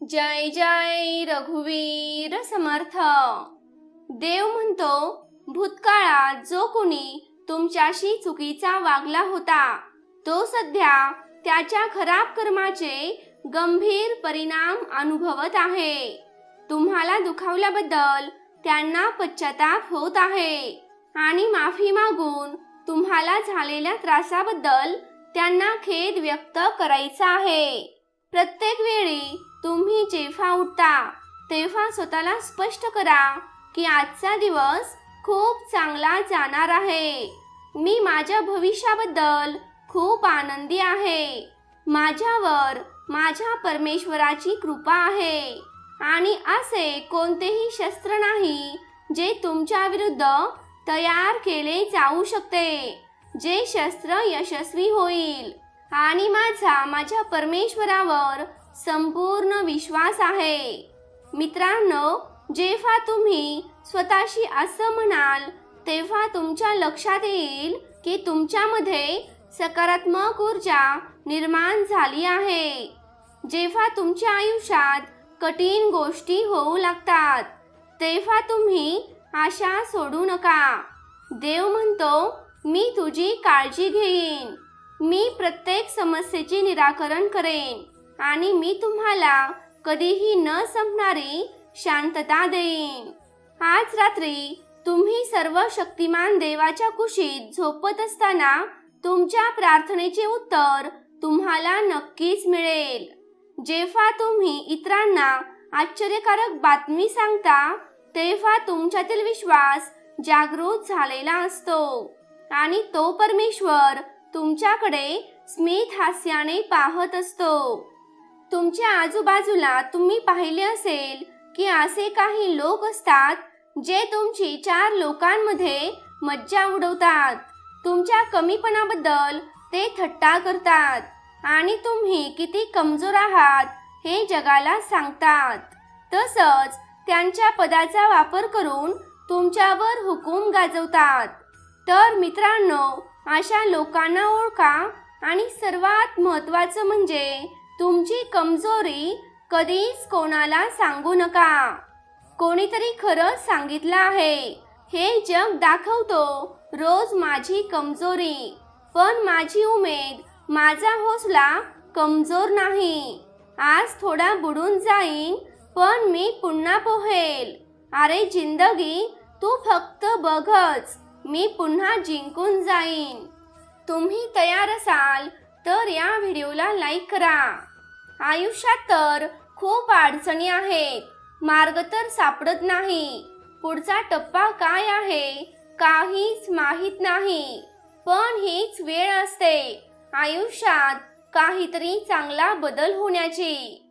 जय जय रघुवीर समर्थ. देव म्हणतो भूतकाळात जो कोणी तुमच्याशी चुकीचा वागला होता तो सध्या त्याच्या खराब कर्माचे गंभीर परिणाम अनुभवत आहे. तुम्हाला दुखावल्याबद्दल त्यांना पश्चाताप होत आहे. आणि माफी मागून तुम्हाला झालेल्या त्रासाबद्दल त्यांना खेद व्यक्त करायचा आहे. प्रत्येक वेळी तुम्ही जेव्हा उठता तेव्हा स्वतःला स्पष्ट करा की आजचा दिवस खूप चांगला जाणार आहे. मी माझ्या भविष्याबद्दल खूप आनंदी आहे. माझ्यावर माझ्या परमेश्वराची कृपा आहे. आणि असे कोणतेही शस्त्र नाही जे तुमच्या विरुद्ध तयार केले जाऊ शकते जे शस्त्र यशस्वी होईल. आणि माझा माझ्या परमेश्वरावर संपूर्ण विश्वास आहे. मित्रांनो जेव्हा तुम्ही स्वतःशी असं म्हणाल तेव्हा तुमच्या लक्षात येईल की तुमच्यामध्ये सकारात्मक ऊर्जा निर्माण झाली आहे. जेव्हा तुमच्या आयुष्यात कठीण गोष्टी होऊ लागतात तेव्हा तुम्ही आशा सोडू नका. देव म्हणतो मी तुझी काळजी घेईन. मी प्रत्येक समस्येचे निराकरण करेन आणि मी तुम्हाला कधीही न संपणारी शांतता देईन. आज रात्री तुम्ही सर्व शक्तिमान देवाच्या कुशीत झोपत असताना तुमच्या प्रार्थनेचे उत्तर तुम्हाला नक्कीच मिळेल. जेव्हा तुम्ही इतरांना आश्चर्यकारक बातमी सांगता तेव्हा तुमच्यातील विश्वास जागृत झालेला असतो आणि तो परमेश्वर तुमच्याकडे स्मित हास्याने पाहत असतो. तुमच्या आजूबाजूला तुम्ही पाहिले असेल की असे काही लोक असतात जे तुमची चार लोकांमध्ये मज्जा उडवतात. तुमच्या कमीपणाबद्दल ते थट्टा करतात आणि तुम्ही किती कमजोर आहात हे जगाला सांगतात. तसंच त्यांच्या पदाचा वापर करून तुमच्यावर हुकूम गाजवतात. तर मित्रांनो अशा लोकांना ओळखा आणि सर्वात महत्त्वाचं म्हणजे तुमची कमजोरी कधीच कोणाला सांगू नका. कोणीतरी खरं सांगितलं आहे. हे जग दाखवतो रोज माझी कमजोरी. पण माझी उमेद माझा हौसला कमजोर नाही. आज थोडा बुडून जाईन पण मी पुन्हा पोहेल. अरे जिंदगी तू फक्त बघच. मी पुन्हा जिंकून जाईन. तुम्ही तयार असाल तर या व्हिडिओला लाईक करा. आयुष्यात तर खूप अडचणी आहेत. मार्ग तर सापडत नाही. पुढचा टप्पा काय आहे काहीच माहीत नाही. पण हीच वेळ असते. आयुष्यात काहीतरी चांगला बदल होण्याची.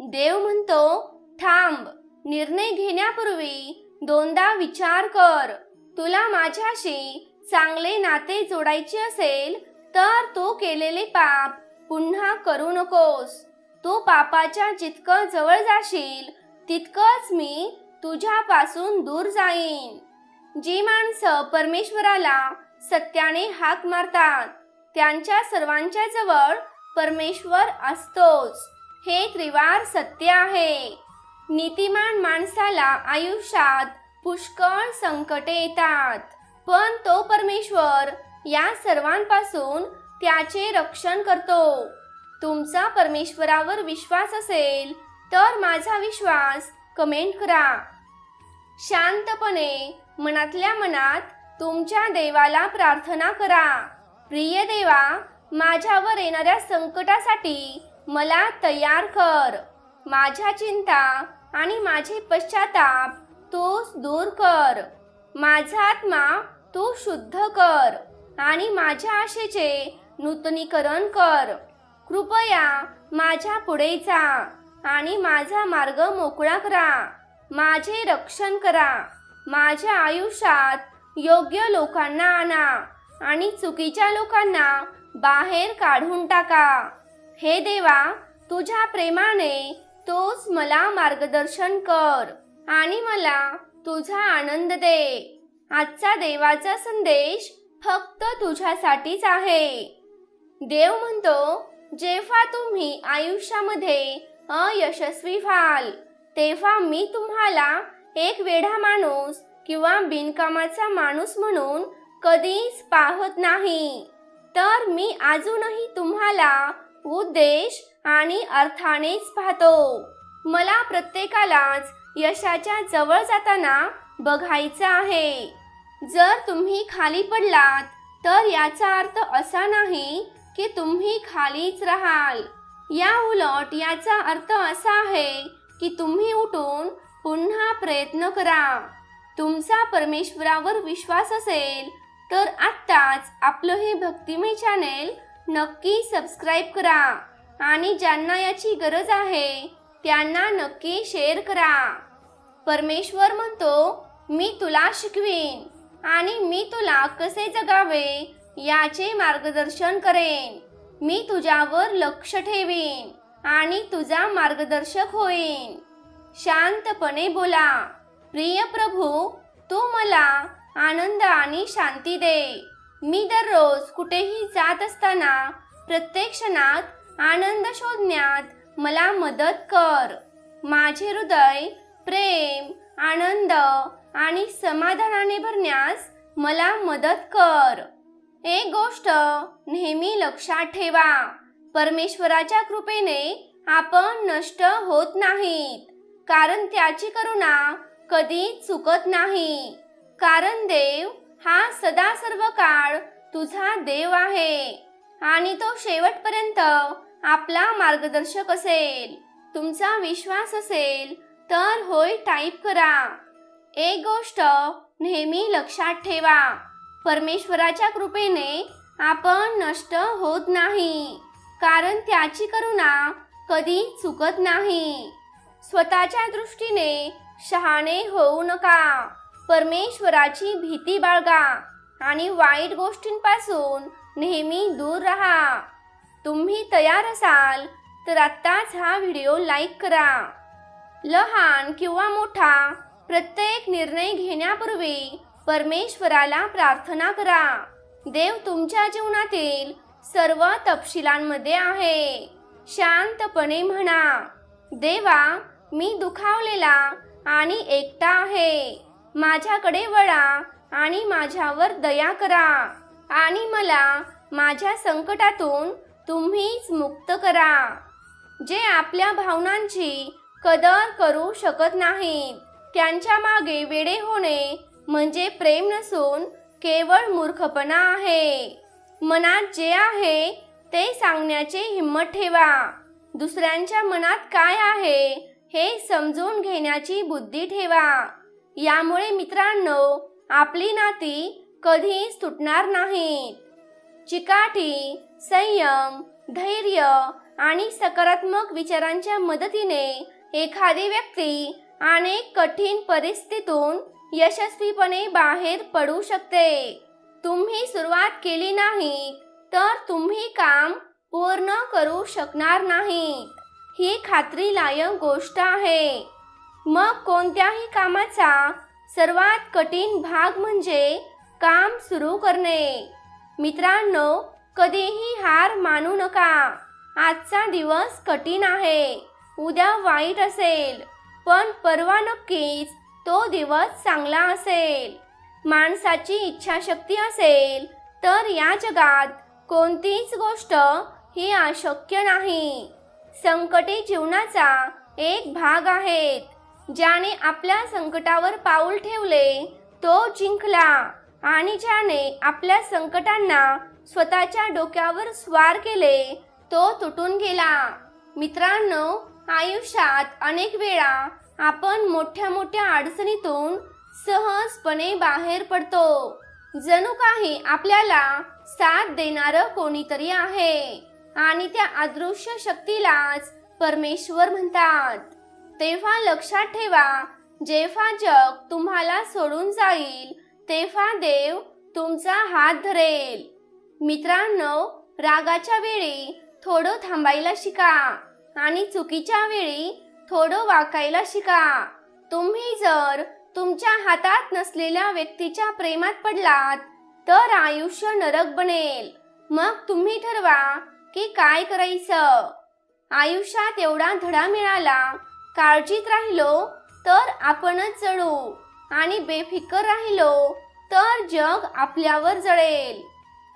देव म्हणतो थांब. निर्णय घेण्यापूर्वी दोनदा विचार कर. तुला माझ्याशी चांगले नाते जोडायचे असेल तर तू केलेले पाप पुन्हा करू नकोस. तू पापाच्या जितकं जवळ जाशील तितकंच मी तुझ्यापासून दूर जाईन. जी माणसं परमेश्वराला सत्याने हाक मारतात त्यांच्या सर्वांच्या जवळ परमेश्वर असतोच. हे त्रिवार सत्य आहे. नीतिमान माणसाला आयुष्यात पुष्कळ संकटे येतात. पण तो परमेश्वर या सर्वांपासून त्याचे रक्षण करतो. तुमचा परमेश्वरावर विश्वास असेल तर माझा विश्वास कमेंट करा. शांतपणे मनातल्या मनात तुमच्या देवाला प्रार्थना करा. प्रिय देवा माझ्यावर येणाऱ्या संकटासाठी मला तयार कर. माझ्या चिंता आणि माझे पश्चाताप तू दूर कर. माझा आत्मा तू शुद्ध कर आणि माझ्या आशेचे नूतनीकरण कर. कृपया माझ्या पुढे जा आणि माझा मार्ग मोकळा करा. माझे रक्षण करा. माझ्या आयुष्यात योग्य लोकांना आणा आणि चुकीच्या लोकांना बाहेर काढून टाका. हे देवा तुझ्या प्रेमाने तोच मला मार्गदर्शन कर. आणि मला तुझा आनंद दे. आजचा देवाचा संदेश फक्त तुझ्यासाठीच आहे. देव म्हणतो जेव्हा तुम्ही आयुष्यामध्ये अयशस्वी व्हाल तेव्हा मी तुम्हाला एक वेढा माणूस किंवा बिनकामाचा माणूस म्हणून कधीच पाहत नाही. तर मी अजूनही तुम्हाला उद्देश आणि अर्थानेच पाहतो. मला प्रत्येकालाच यशाच्या जवळ जाताना बघायचं आहे. जर तुम्ही खाली पडलात तर याचा अर्थ असा नाही की तुम्ही खालीच राहाल. या उलट याचा अर्थ असा आहे की तुम्ही उठून पुन्हा प्रयत्न करा. तुमचा परमेश्वरावर विश्वास असेल तर आत्ताच आपलं हे भक्तिमय चॅनेल नक्की सबस्क्राईब करा. आणि ज्यांना याची गरज आहे त्यांना नक्की शेअर करा. परमेश्वर म्हणतो मी तुला शिकवीन आणि मी तुला कसे जगावे याचे मार्गदर्शन करेन. मी तुझ्यावर लक्ष ठेवीन आणि तुझा मार्गदर्शक होईन. शांतपणे बोला प्रिय प्रभू तू मला आनंद आणि शांती दे. मी दररोज कुठेही जात असताना प्रत्येक क्षणात आनंद शोधण्यात मला मदत कर. माझे हृदय प्रेम आनंद आणि समाधानाने भरण्यास मला मदत कर. एक गोष्ट नेहमी लक्षात ठेवा. परमेश्वराच्या कृपेने आपण नष्ट होत नाहीत. कारण त्याची करुणा कधी चुकत नाही. कारण देव हा सदा सर्व काळ तुझा देव आहे आणि तो शेवटपर्यंत आपला मार्गदर्शक असेल. तुमचा विश्वास असेल तर होय टाईप करा. एक गोष्ट नेहमी लक्षात ठेवा. परमेश्वराच्या कृपेने आपण नष्ट होत नाही. कारण त्याची करुणा कधी चुकत नाही. स्वतःच्या दृष्टीने शहाणे होऊ नका. परमेश्वराची भीती बाळगा आणि वाईट गोष्टींपासून नेहमी दूर राहा. तुम्ही तयार असाल तर आत्ताच हा व्हिडिओ लाईक करा. लहान किंवा मोठा प्रत्येक निर्णय घेण्यापूर्वी परमेश्वराला प्रार्थना करा. देव तुमच्या जीवनातील सर्व तपशिलांमध्ये आहे. शांतपणे म्हणा देवा मी दुखावलेला आणि एकटा आहे. माझ्याकडे वळा आणि माझ्यावर दया करा. आणि मला माझ्या संकटातून तुम्हीच मुक्त करा. जे आपल्या भावनांची कदर करू शकत नाहीत. त्यांच्या मागे वेडे होणे म्हणजे प्रेम नसून केवळ मूर्खपणा आहे. मनात जे आहे ते सांगण्याची हिंमत ठेवा. दुसऱ्यांच्या मनात काय आहे हे समजून घेण्याची बुद्धी ठेवा. यामुळे मित्रांनो आपली नाती कधीच तुटणार नाहीत. चिकाटी संयम धैर्य आणि सकारात्मक विचारांच्या मदतीने एखादी व्यक्ती अनेक कठीण परिस्थितीतून यशस्वीपणे बाहेर पडू शकते. तुम्ही सुरुवात केली नाही तर तुम्ही काम पूर्ण करू शकणार नाही. ही खात्रीलायक गोष्ट आहे. मग कोणत्याही कामाचा सर्वात कठीण भाग म्हणजे काम सुरू करणे. मित्रांनो कधीही हार मानू नका. आजचा दिवस कठीण आहे. उद्या वाईट असेल पण परवा नक्कीच तो दिवस चांगला असेल. माणसाची इच्छाशक्ती असेल तर या जगात कोणतीच गोष्ट ही अशक्य नाही. संकटे जीवनाचा एक भाग आहेत ज्याने आपल्या संकटावर पाऊल ठेवले तो जिंकला आणि ज्याने आपल्या संकटांना स्वतःच्या डोक्यावर स्वार केले तो तुटून गेला. मित्रांनो आयुष्यात अनेक वेळा आपण मोठ्या मोठ्या अडचणीतून सहजपणे बाहेर पडतो. जणू काही आपल्याला साथ देणार कोणीतरी आहे आणि त्या अदृश्य शक्तीलाच परमेश्वर म्हणतात. तेव्हा लक्षात ठेवा जेव्हा जग तुम्हाला सोडून जाईल तेव्हा देव तुमचा हात धरेल. मित्रांनो रागाच्या वेळी थोडं थांबायला शिका. आणि चुकीच्या वेळी थोडं वाकायला शिका. तुम्ही जर तुमच्या हातात नसलेल्या व्यक्तीच्या प्रेमात पडलात तर आयुष्य नरक बनेल. मग तुम्ही ठरवा की काय करायचं. आयुष्यात एवढा धडा मिळाला काळजीत राहिलो तर आपणच जळू आणि बेफिकर राहिलो तर जग आपल्यावर जळेल.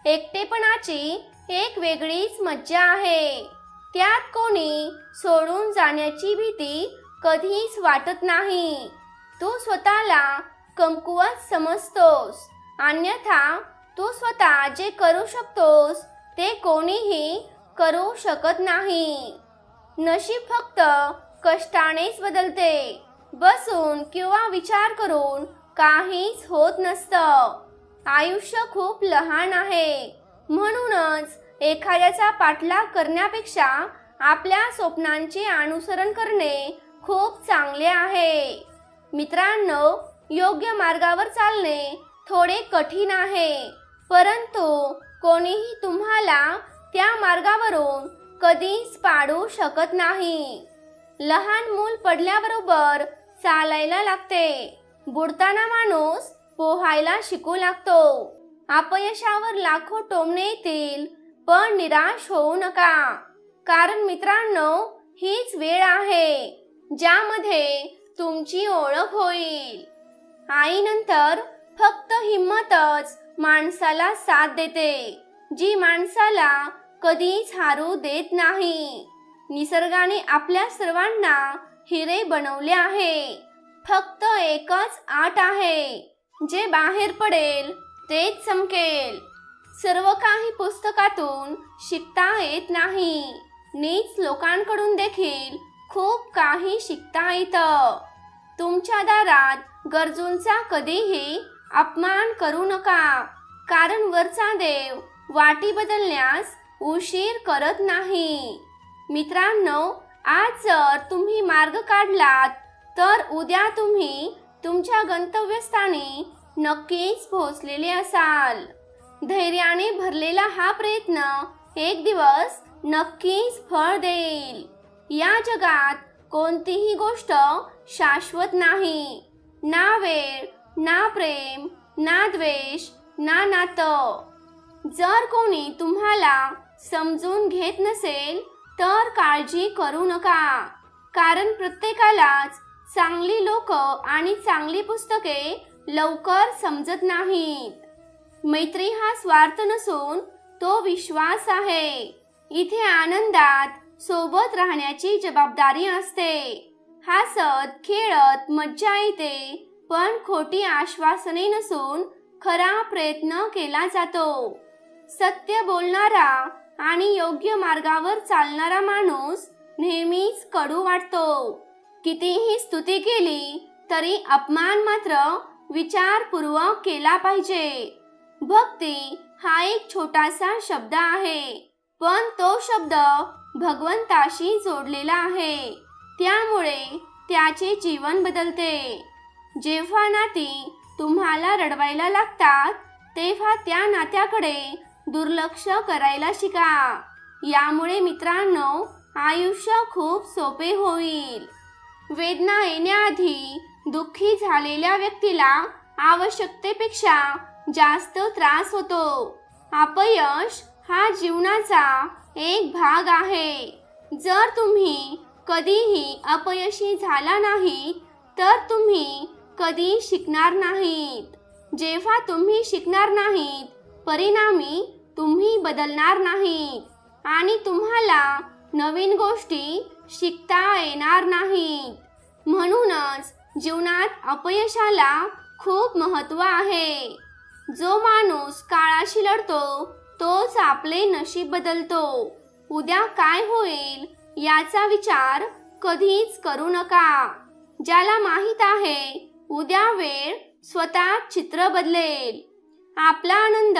एकटेपणाची एक वेगळीच मज्जा आहे. त्यात कोणी सोडून जाण्याची भीती कधीच वाटत नाही. तू स्वतःला कमकुवत समजतोस. अन्यथा तू स्वतः जे करू शकतोस ते कोणीही करू शकत नाही. नशीब फक्त कष्टानेच बदलते. बसून किंवा विचार करून काहीच होत नसतं. आयुष्य खूप लहान आहे. म्हणूनच एखाद्याचा पाठलाग करण्यापेक्षा आपल्या स्वप्नांचे अनुसरण करणे खूप चांगले आहे. मित्रांनो योग्य मार्गावर चालणे थोडे कठीण आहे परंतु कोणीही तुम्हाला त्या मार्गावरून कधीच पाडू शकत नाही. लहान मूल पडल्याबरोबर चालायला लागते. बुडताना माणूस पोहायला शिकू लागतो. अपयशावर लाखो टोमणे येतील पण निराश होऊ नका. कारण मित्रांनो हीच वेळ आहे ज्यामध्ये तुमची ओळख होईल. आईनंतर फक्त हिम्मतच माणसाला साथ देते जी माणसाला कधीच हारू देत नाही. निसर्गाने आपल्या सर्वांना हिरे बनवले आहे. फक्त एकच आट आहे जे बाहेर पडेल तेच चमकेल. सर्व काही पुस्तकातून शिकता येत नाही. नीच लोकांकडून देखील खूप काही शिकता येतं. तुमच्या दारात गरजूंचा कधीही अपमान करू नका. कारण वरचा देव वाटी बदलण्यास उशीर करत नाही. मित्रांनो आज जर तुम्ही मार्ग काढलात तर उद्या तुम्ही तुमच्या गंतव्यस्थानी नक्कीच पोहोचलेले असाल. धैर्याने भरलेला हा प्रयत्न एक दिवस नक्कीच फळ देईल. या जगात कोणतीही गोष्ट शाश्वत नाही. ना वेळ ना प्रेम ना द्वेष ना नातं. जर कोणी तुम्हाला समजून घेत नसेल तर काळजी करू नका. कारण प्रत्येकालाच चांगली लोक आणि चांगली पुस्तके लवकर समजत नाहीत. मैत्री हा स्वार्थ नसून तो विश्वास आहे. इथे आनंदात सोबत राहण्याची जबाबदारी असते. हसत खेळत मज्जा येते पण खोटी आश्वासने नसून खरा प्रयत्न केला जातो. सत्य बोलणारा आणि योग्य मार्गावर चालणारा माणूस नेहमीच कडू वाटतो. कितीही स्तुती केली तरी अपमान मात्र विचारपूर्वक केला पाहिजे. भक्ती हा एक छोटासा शब्द आहे. पण तो शब्द भगवंताशी जोडलेला आहे. त्यामुळे त्याचे जीवन बदलते. जेव्हा नाती तुम्हाला रडवायला लागतात तेव्हा त्या नात्याकडे दुर्लक्ष करायला शिका. यामुळे मित्रांनो आयुष्य खूप सोपे होईल. वेदना येण्याआधी दुःखी झालेल्या व्यक्तीला आवश्यकतेपेक्षा जास्त त्रास होतो. अपयश हा जीवनाचा एक भाग आहे. जर तुम्ही कधीही अपयशी झाला नाही तर तुम्ही कधी शिकणार नाहीत. जेव्हा तुम्ही शिकणार नाहीत परिणामी तुम्ही बदलणार नाहीत आणि तुम्हाला नवीन गोष्टी शिकता येणार नाहीत. म्हणूनच जीवनात अपयशाला खूप महत्त्व आहे. जो माणूस काळाशी लढतो तोच आपले नशीब बदलतो. उद्या काय होईल याचा विचार कधीच करू नका. ज्याला माहीत आहे उद्या वेळ स्वतः चित्र बदलेल. आपला आनंद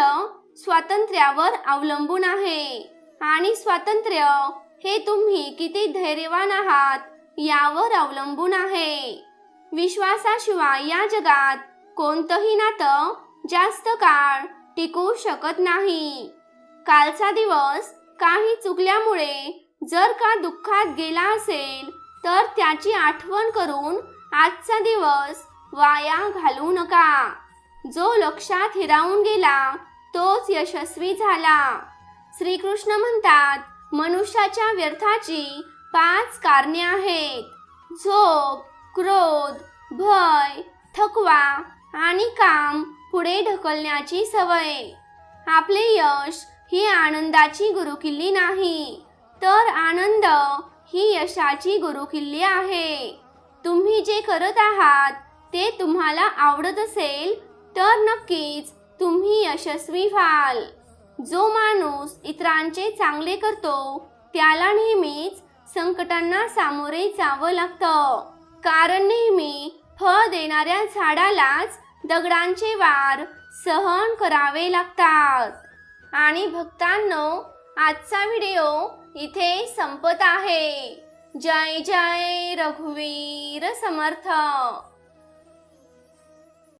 स्वातंत्र्यावर अवलंबून आहे. आणि स्वातंत्र्य हे तुम्ही किती धैर्यवान आहात यावर अवलंबून आहे. विश्वासाशिवाय या जगात कोणतंही नातं जास्त काळ टिकू शकत नाही. कालचा दिवस काही चुकल्यामुळे जर का दुःखात गेला असेल तर त्याची आठवण करून आजचा दिवस वाया घालू नका. जो लक्षात हिरावून गेला तोच यशस्वी झाला. श्रीकृष्ण म्हणतात मनुष्याच्या व्यर्थाची पाच कारणे आहेत. झोप क्रोध भय थकवा आणि काम पुढे ढकलण्याची सवय. आपले यश ही आनंदाची गुरुकिल्ली नाही. तर आनंद ही यशाची गुरुकिल्ली आहे. तुम्ही जे करत आहात ते तुम्हाला आवडत असेल तर नक्कीच तुम्ही यशस्वी व्हाल. जो माणूस इतरांचे चांगले करतो त्याला नेहमीच संकटांना सामोरे जावं लागतं. कारण नेहमी फळ देणाऱ्या झाडालाच दगडांचे वार सहन करावे लागतात. आणि भक्तांनो आजचा व्हिडिओ इथे संपत आहे. जय जय रघुवीर समर्थ.